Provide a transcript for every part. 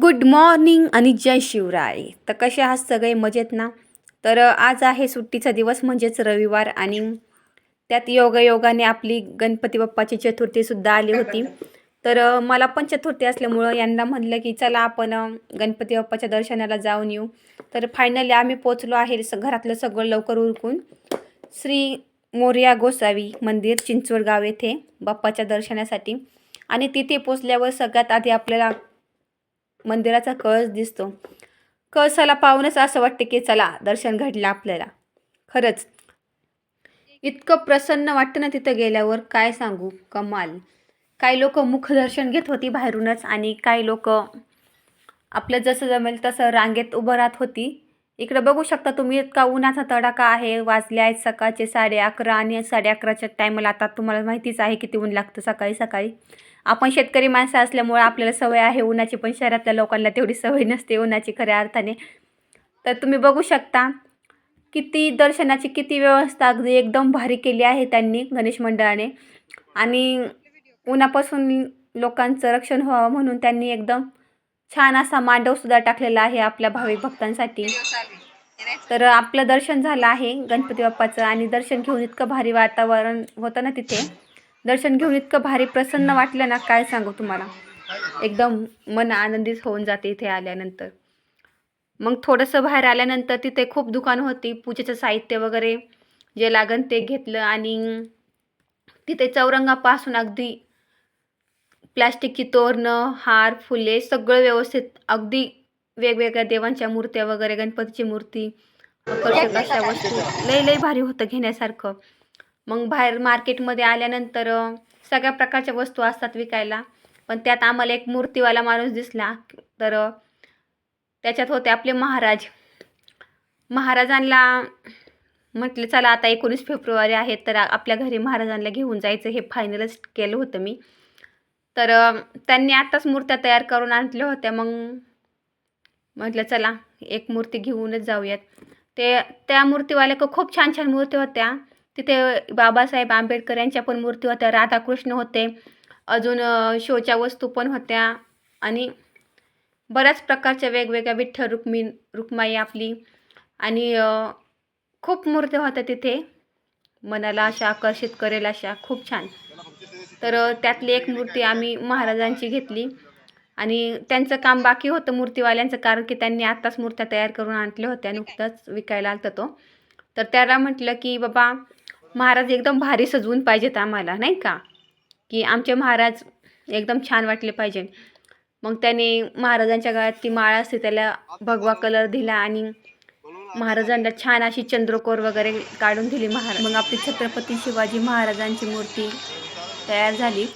Good morning आणि जय शिवराय. तर कसे आहात सगळे? मजेत ना? तर आज आहे सुट्टीचा दिवस म्हणजेच रविवार आणि त्यात योगायोगाने आपली गणपती बाप्पाची चतुर्थीसुद्धा आली होती. तर मला पण चतुर्थी असल्यामुळं यांना म्हणलं की चला आपण गणपती बाप्पाच्या दर्शनाला जाऊन येऊ. तर फायनली आम्ही पोचलो आहे स घरातलं सगळं लवकर उरकून. श्री मोर्या गोसावी मंदिर चिंचवड गाव येथे बाप्पाच्या दर्शनासाठी. आणि तिथे पोचल्यावर सगळ्यात आधी आपल्याला मंदिराचा कळस दिसतो. कळसाला पाहूनच असं वाटते की चला दर्शन घडलं आपल्याला. खरंच इतकं प्रसन्न वाटतं ना तिथं गेल्यावर. काय सांगू? कमाल. काही लोक मुखदर्शन घेत होती बाहेरूनच आणि काही लोक आपलं जसं जमेल तसं रांगेत उभं राहत होती. इकडं बघू शकता तुम्ही इतका उन्हाचा तडाखा आहे. वाजले आहेत सकाळचे साडे अकरा आणि साडे अकराच्या टायमाला आता तुम्हाला माहितीच आहे किती ऊन लागतं सकाळी सकाळी. आपण शेतकरी माणसं असल्यामुळे आपल्याला सवय आहे उन्हाची पण शहरातल्या लोकांना तेवढी सवय नसते उन्हाची खऱ्या अर्थाने. तर तुम्ही बघू शकता किती दर्शनाची किती व्यवस्था अगदी एकदम भारी केली आहे त्यांनी गणेश मंडळाने. आणि उन्हापासून लोकांचं रक्षण व्हावं म्हणून त्यांनी एकदम छान असा मांडवसुद्धा टाकलेला आहे आपल्या भाविक भक्तांसाठी. तर आपलं दर्शन झालं आहे गणपती बाप्पाचं आणि दर्शन घेऊन इतकं भारी वातावरण होतं ना तिथे. दर्शन घेऊन इतकं भारी प्रसन्न वाटलं ना काय सांगू तुम्हाला? एकदम मन आनंदित होऊन जाते इथे आल्यानंतर. मग थोडंसं बाहेर आल्यानंतर तिथे खूप दुकानं होती पूजेचं साहित्य वगैरे जे लागन ते घेतलं आणि तिथे चौरंगापासून अगदी प्लॅस्टिकची तोरणं हार फुले सगळं व्यवस्थित. अगदी वेगवेगळ्या देवांच्या मूर्त्या वगैरे गणपतीची मूर्ती आकर्षक अशा वस्तू. लय लय भारी होतं घेण्यासारखं. मग बाहेर मार्केटमध्ये आल्यानंतर सगळ्या प्रकारच्या वस्तू असतात विकायला. पण त्यात आम्हाला एक मूर्तीवाला माणूस दिसला तर त्याच्यात होते आपले महाराज. महाराजांना म्हटलं चला आता एकोणीस फेब्रुवारी आहे तर आपल्या घरी महाराजांना घेऊन जायचं. हे फायनलच केलं होतं मी. तर त्यांनी आत्ताच मूर्त्या तयार करून आणल्या होत्या. मग म्हटलं चला एक मूर्ती घेऊनच जाऊयात. ते त्या मूर्तीवाल्या क- खूप छान छान मूर्ती होत्या. तिथे बाबासाहेब आंबेडकर यांच्या पण मूर्ती होत्या. राधाकृष्ण होते. अजून शोच्या वस्तू पण होत्या. आणि बऱ्याच प्रकारच्या वेगवेगळ्या विठ्ठल रुक्मी रुक्माई आपली. आणि खूप मूर्त्या होत्या तिथे. मनाला अशा आकर्षित करेल अशा. खूप छान. तर त्यातली एक मूर्ती आम्ही महाराजांची घेतली. आणि त्यांचं काम बाकी होतं मूर्तीवाल्यांचं कारण की त्यांनी आत्ताच मूर्त्या तयार करून आणल्या होत्या नुकतंच विकायला आलता तो. तर त्याला म्हटलं की बाबा महाराज एकदम भारी सजवून पाहिजेत आम्हाला नाही का? की आमचे महाराज एकदम छान वाटले पाहिजे. मग त्याने महाराजांच्या गळ्यात ती माळा असते त्याला भगवा कलर दिला आणि महाराजांना छान अशी चंद्रकोर वगैरे काढून दिली महाराज. मग आपली छत्रपती शिवाजी महाराजांची मूर्ती तयार झाली.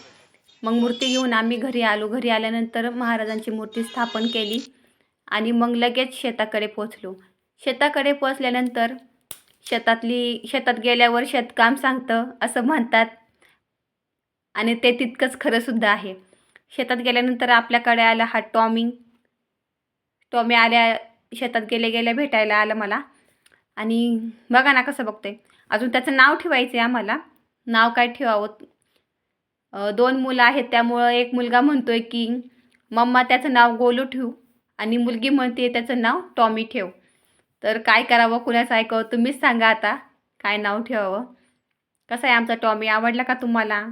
मग मूर्ती घेऊन आम्ही घरी आलो. घरी आल्यानंतर महाराजांची मूर्ती स्थापन केली आणि मग लगेच शेताकडे पोचलो शेताकडे पोचल्यानंतर शेतातली शेतात गेल्यावर शेतकाम सांगतं असं म्हणतात. आणि ते तितकंच खरंसुद्धा आहे. शेतात गेल्यानंतर आपल्याकडे आला हा टॉमी. टॉमी आल्या शेतात गेले गेल्या भेटायला आलं मला. आणि बघा ना कसं बघतोय. अजून त्याचं नाव ठेवायचं आहे आम्हाला. नाव काय ठेवावं? दोन मुलं आहेत त्यामुळं एक मुलगा म्हणतो आहे की मम्मा त्याचं नाव गोलू ठेवू. आणि मुलगी म्हणते त्याचं नाव टॉमी ठेव. तर काय करावं कुणाचं ऐकावं तुम्हीच सांगा आता. काय नाव ठेवावं? कसं आहे आमचा टॉमी? आवडला का तुम्हाला?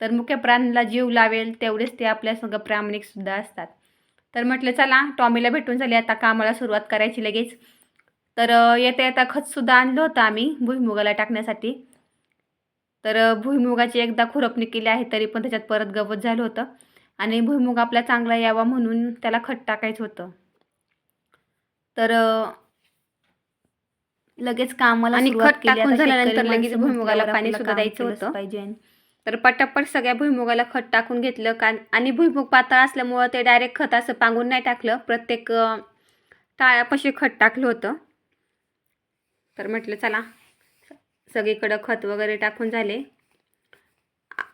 तर मुख्य प्राणला जीव लावेल तेवढेच ते आपल्या प्रामाणिकसुद्धा असतात. तर म्हटलं चला टॉमीला भेटून झाली. आता कामाला सुरुवात करायची लगेच. तर येता येता खतसुद्धा आणलं होतं आम्ही भुईमुगाला टाकण्यासाठी. तर भुईमुगाची एकदा खुरपणी केली आहे तरी पण त्याच्यात परत गवत झालं होतं. आणि भुईमुग आपला चांगला यावा म्हणून त्याला खत टाकायचं होतं. तर लगेच कामाला आणि खत. टाकून झाल्यानंतर लगेच भुईमुगाला पाणी सुद्धा द्यायचं होतं. पाहिजे. तर पटापट सगळ्या भुईमुगाला खत टाकून घेतलं. का आणि भुईमुग पातळ असल्यामुळं ते डायरेक्ट खत असं पांगून नाही टाकलं. प्रत्येक टाळ्यापाशी खत टाकलं होतं. तर म्हटलं चला सगळीकडं खत वगैरे टाकून झाले.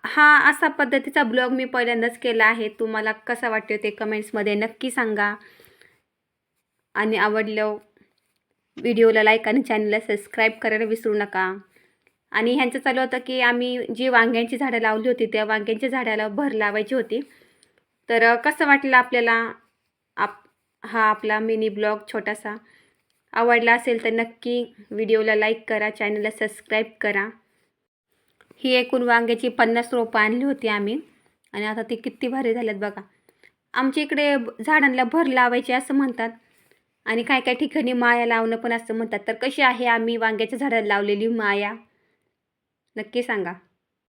हा असा पद्धतीचा ब्लॉग मी पहिल्यांदाच केला आहे. तुम्हाला कसा वाटतो ते कमेंट्समध्ये नक्की सांगा. आणि आवडलं व्हिडिओला लाईक आणि चॅनलला सबस्क्राईब करायला विसरू नका. आणि ह्यांचं चालू होतं की आम्ही जी वांग्यांची झाडं लावली होती त्या वांग्यांच्या झाडाला भर लावायची होती. तर कसं वाटलं आपल्याला? आप हा आपला मिनी ब्लॉग छोटासा. आवडला असेल तर नक्की व्हिडिओला लाईक करा चॅनलला सबस्क्राईब करा. ही एकूण वांग्याची पन्नास रोपं आणली होती आम्ही. आणि आता ती किती भारी झाल्यात बघा. आमच्या इकडे झाडांना भर लावायचे असं म्हणतात. आणि काय काय ठिकाणी माया लावणं पण असं म्हणतात. तर कशी आहे आम्ही वांग्याच्या झाडाला लावलेली माया? नक्की सांगा.